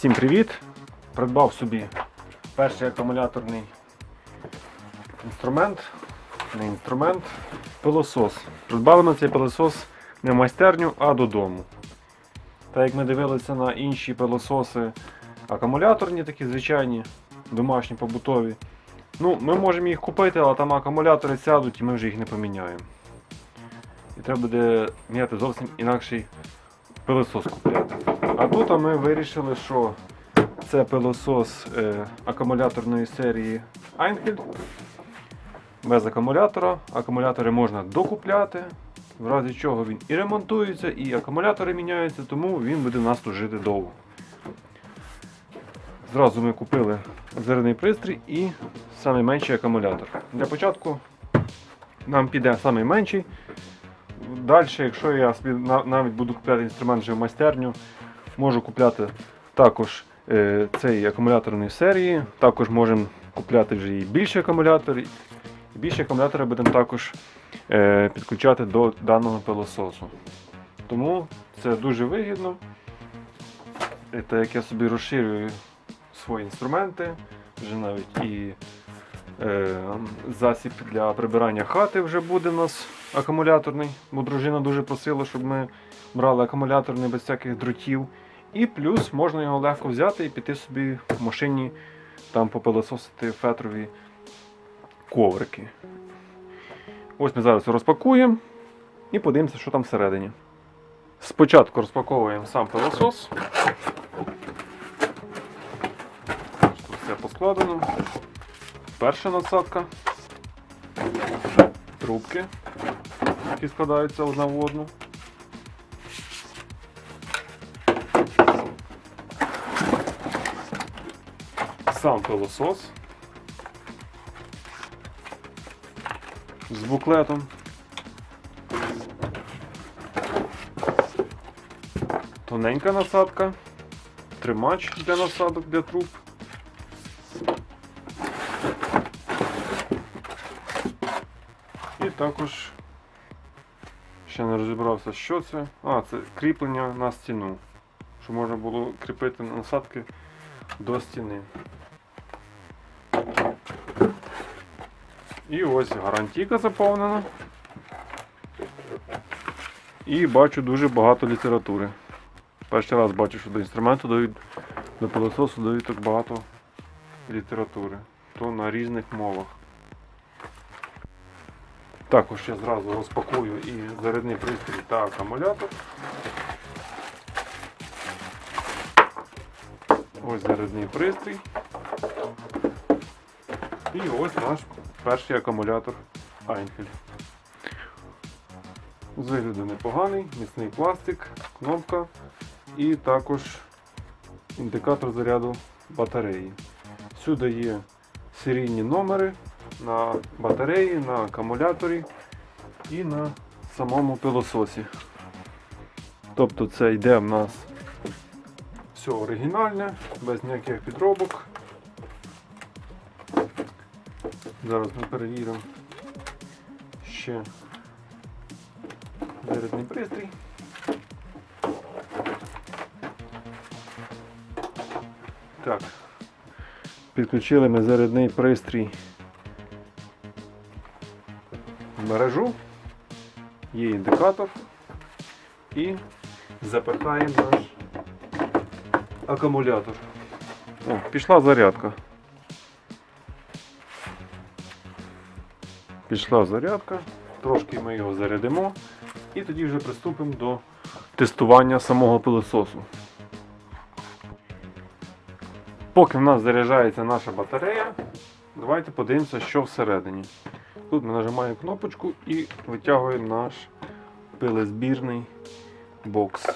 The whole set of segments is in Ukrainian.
Всім привіт! Придбав собі перший акумуляторний інструмент, не інструмент, пилосос. Придбав на цей пилосос не в майстерню, а додому. Так як ми дивилися на інші пилососи акумуляторні, такі звичайні, домашні, побутові. Ну, ми можемо їх купити, але там акумулятори сядуть і ми вже їх не поміняємо. І треба буде міняти зовсім інакший пилосос купляти. А тут ми вирішили, що це пилосос е, акумуляторної серії Einheld. Без акумулятора. Акумулятори можна докупляти, в разі чого він і ремонтується, і акумулятори міняються, тому він буде нас тут жити довго. Зразу ми купили зерний пристрій і найменший акумулятор. Для початку нам піде найменший. Далі, якщо я навіть буду купляти інструмент вже в майстерню, можу купляти також е, цей акумуляторної серії. Також можемо купляти вже і більші акумулятори. І більші акумулятори будемо також е, підключати до даного пилососу. Тому це дуже вигідно. І Так як я собі розширюю свої інструменти, вже навіть і е, засіб для прибирання хати вже буде у нас акумуляторний, бо дружина дуже просила, щоб ми брали акумуляторний без всяких дротів. І плюс можна його легко взяти і піти собі в машині там попилососити фетрові коврики. Ось ми зараз розпакуємо і подивимося, що там всередині. Спочатку розпаковуємо сам пилосос. Тут все поскладено. Перша насадка. Трубки, які складаються одна в одну. Сам пилосос з буклетом. Тоненька насадка, тримач для насадок для труб. І також ще не розібрався, що це. А, це кріплення на стіну. Щоб можна було кріпити насадки до стіни. І ось гарантійка заповнена. І бачу дуже багато літератури. Перший раз бачу, що до інструменту дають, до пилососу дають так багато літератури. То на різних мовах. Також я зразу розпакую і зарядний пристрій та акумулятор. Ось зарядний пристрій. І ось наш перший акумулятор Einhell. З вигляду непоганий, міцний пластик, кнопка і також індикатор заряду батареї. Сюди є серійні номери на батареї, на акумуляторі і на самому пилососі. Тобто це йде в нас все оригінальне, без ніяких підробок. Зараз ми перевіримо ще зарядний пристрій. Так, підключили ми зарядний пристрій в мережу, є індикатор і запихаємо наш акумулятор. О, пішла зарядка. Пішла зарядка, трошки ми його зарядимо і тоді вже приступимо до тестування самого пилососу. Поки в нас заряджається наша батарея, давайте подивимося, що всередині. Тут ми нажимаємо кнопочку і витягуємо наш пилезбірний бокс.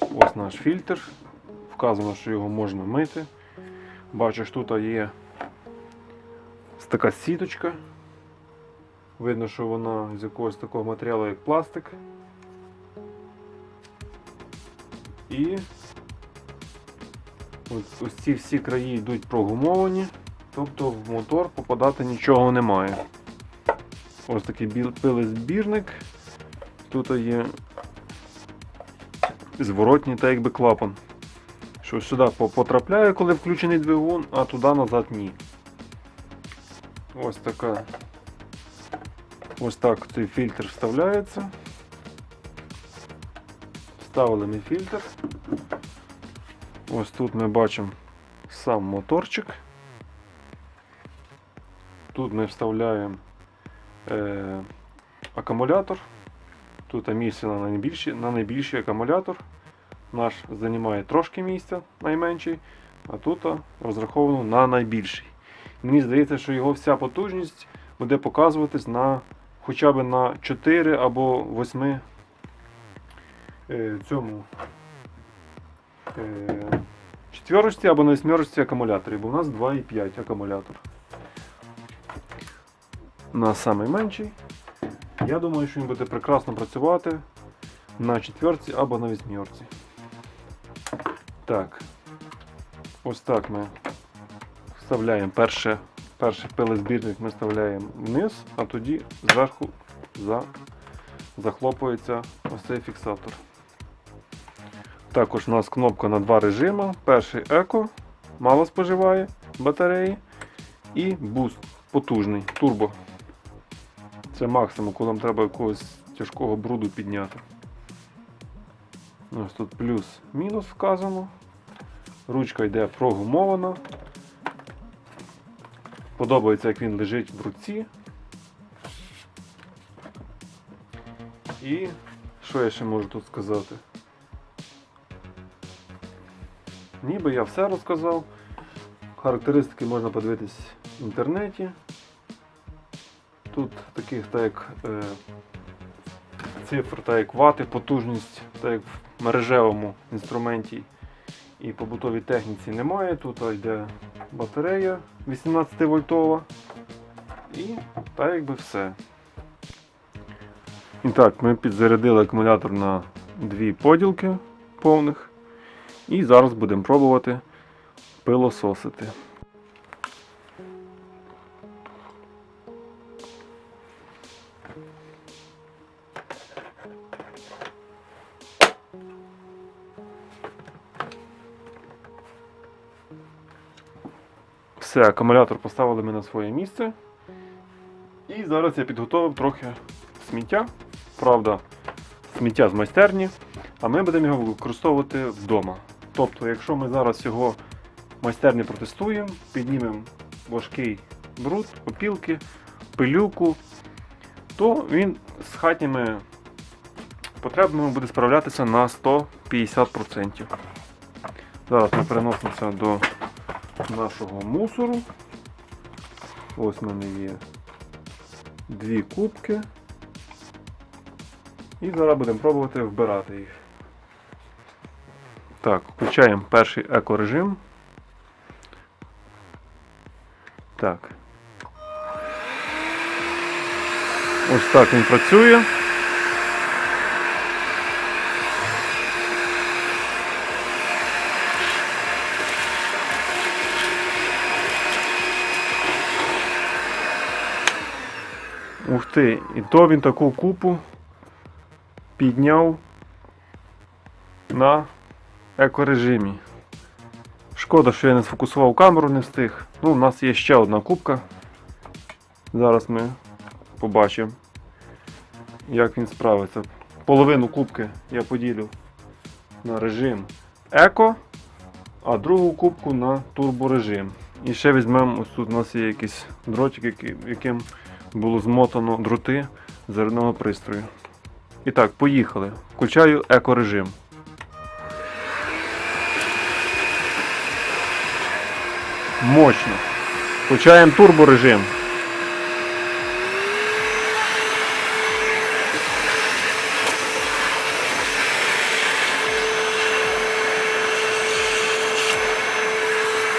Ось наш фільтр. Вказано, що його можна мити. Бачиш, тут є така сіточка. Видно, що вона з якогось такого матеріалу, як пластик. І ось, ось ці всі краї йдуть прогумовані, тобто в мотор попадати нічого немає. Ось такий пилезбірник. Тут є зворотній та якби клапан, Що сюди потрапляє, коли включений двигун, а туди назад ні. Ось така. Ось так цей фільтр вставляється. Вставили ми фільтр. Ось тут ми бачимо сам моторчик. Тут ми вставляємо е, акумулятор. Тут місце на найбільший, на найбільший акумулятор. Наш займає трошки місця, найменший, а тут розраховано на найбільший. Мені здається, що його вся потужність буде показуватись на хоча б на 4 або 8 е, цьому е, четверочці або на восьмерочці акумуляторів, бо у нас 2,5 акумулятор. У нас найменший. Я думаю, що він буде прекрасно працювати на четверці або на вісьмерці. Так. Ось так ми вставляємо перше, перший пилезбірник ми вставляємо вниз, а тоді зверху за, захлопується ось цей фіксатор. Також у нас кнопка на два режими. Перший еко, мало споживає батареї. І буст потужний, турбо. Це максимум, коли нам треба якогось тяжкого бруду підняти. Ось тут плюс-мінус вказано. Ручка йде прогумована. Подобається, як він лежить в руці. І що я ще можу тут сказати? Ніби я все розказав. Характеристики можна подивитись в інтернеті. Тут таких так як е, цифр, так як вати, потужність, так як в мережевому інструменті і побутовій техніці немає. Тут йде батарея 18 вольтова і так якби все. І так, ми підзарядили акумулятор на дві поділки повних. І зараз будемо пробувати пилососити. Все, акумулятор поставили ми на своє місце. І зараз я підготував трохи сміття. Правда, сміття з майстерні, а ми будемо його використовувати вдома. Тобто, якщо ми зараз його майстерні протестуємо, піднімемо важкий бруд, опілки, пилюку, то він з хатніми потребами буде справлятися на 150%. Зараз ми переносимося до нашого мусору. Ось в мене є дві кубки. І зараз будемо пробувати вбирати їх. Так, включаємо перший екорежим. Так. Ось так він працює. Ух ти, і то він таку купу підняв на екорежимі. Шкода, що я не сфокусував камеру, не встиг. Ну, у нас є ще одна кубка. Зараз ми побачимо, як він справиться. Половину кубки я поділю на режим еко, а другу кубку на турборежим. І ще візьмемо, ось тут у нас є якийсь дротик, який- яким було змотано дроти зарядного пристрою. І так, поїхали. Включаю екорежим. Мощно. Включаємо турборежим.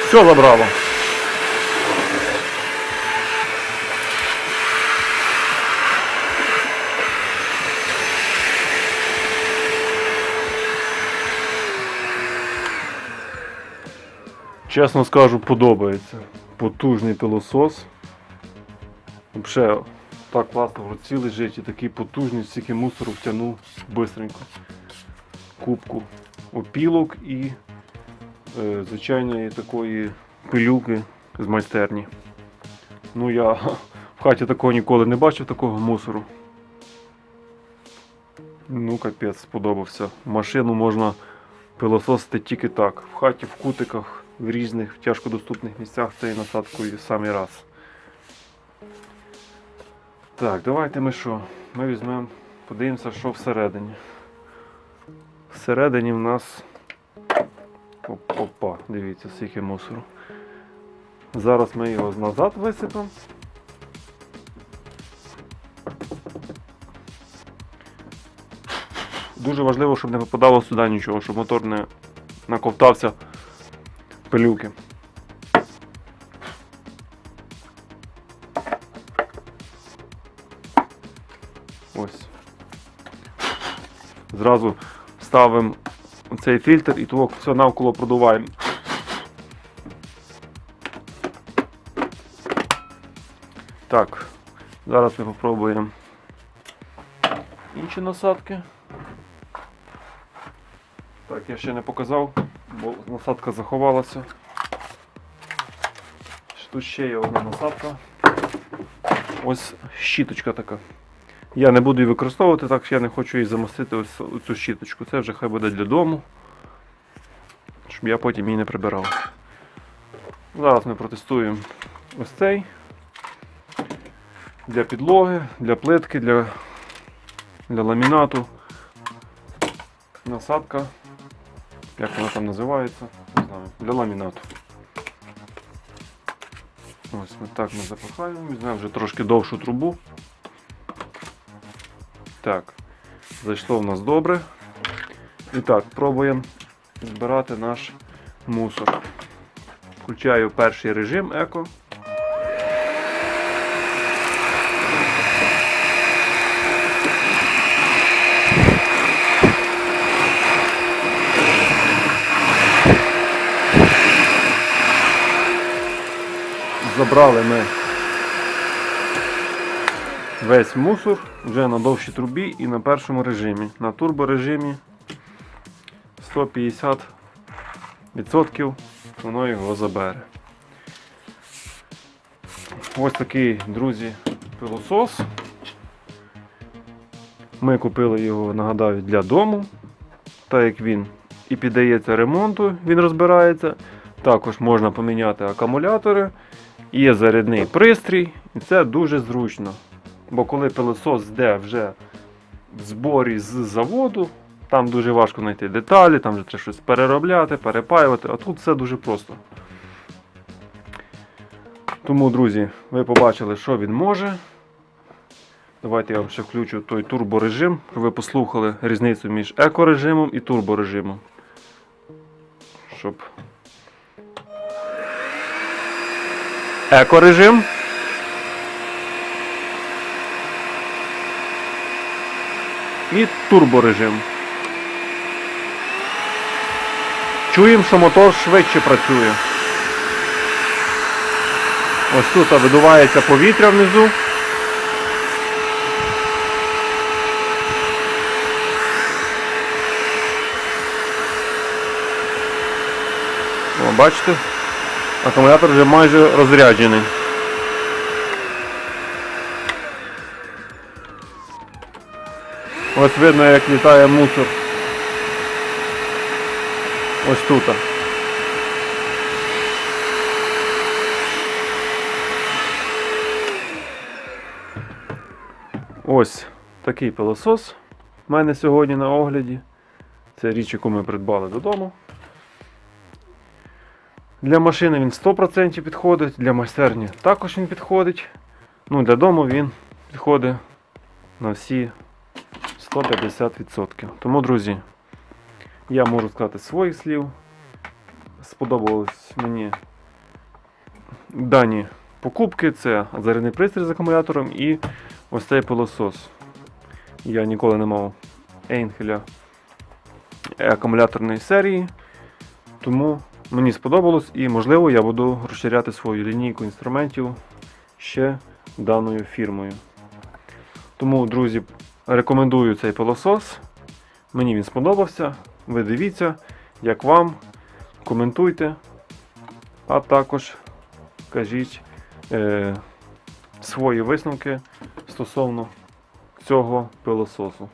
Все забрало. Чесно скажу, подобається. Потужний пилосос. Взагалі, так класно в руці лежить і такий потужний, стільки мусору втягнув бистренько. Кубку опілок і е, звичайної такої пилюки з майстерні. Ну я в хаті такого ніколи не бачив, такого мусору. Ну, капець, сподобався. Машину можна пилососити тільки так. В хаті, в кутиках, в різних в тяжкодоступних місцях цією насадкою в самий раз. Так, давайте ми що? Ми візьмемо, подивимося, що всередині. Всередині в нас. Оп- Опа, дивіться, скільки мусору. Зараз ми його назад висипемо. Дуже важливо, щоб не попадало сюди нічого, щоб мотор не наковтався пилюки. Ось. Зразу ставимо цей фільтр і того все навколо продуваємо. Так, зараз ми спробуємо інші насадки. Так, я ще не показав, бо насадка заховалася. Тут ще є одна насадка. Ось щіточка така. Я не буду її використовувати, так я не хочу її замостити ось цю щіточку. Це вже хай буде для дому, щоб я потім її не прибирав. Зараз ми протестуємо ось цей для підлоги, для плитки, для, для ламінату. Насадка. Як вона там називається? Не знаю. Для ламінату. Ось ми так ми запахаємо, візьмемо вже трошки довшу трубу. Так, зайшло в нас добре. І так, пробуємо збирати наш мусор. Включаю перший режим еко. Забрали ми весь мусор вже на довшій трубі і на першому режимі. На турборежимі 150% воно його забере. Ось такий, друзі, пилосос. Ми купили його, нагадаю, для дому. Так як він і піддається ремонту, він розбирається. Також можна поміняти акумулятори. Є зарядний пристрій, і це дуже зручно. Бо коли пилосос йде вже в зборі з заводу, там дуже важко знайти деталі, там вже треба щось переробляти, перепаювати, а тут все дуже просто. Тому, друзі, ви побачили, що він може. Давайте я вам ще включу той турборежим, щоб ви послухали різницю між екорежимом і турборежимом. Щоб екорежим. І турборежим. Чуємо, що мотор швидше працює. Ось тут видувається повітря внизу. О, бачите? Акумулятор вже майже розряджений. Ось видно, як літає мусор. Ось тут. Ось такий пилосос в мене сьогодні на огляді. Це річ, яку ми придбали додому. Для машини він 100% підходить, для майстерні також він підходить. Ну, Для дому він підходить на всі 150%. Тому, друзі, я можу сказати своїх слів. Сподобались мені дані покупки. Це зарядний пристрій з акумулятором і ось цей пилосос. Я ніколи не мав Ейнхеля акумуляторної серії. Тому мені сподобалось і, можливо, я буду розширяти свою лінійку інструментів ще даною фірмою. Тому, друзі, рекомендую цей пилосос. Мені він сподобався. Ви дивіться, як вам. коментуйте, а також кажіть е, свої висновки стосовно цього пилососу.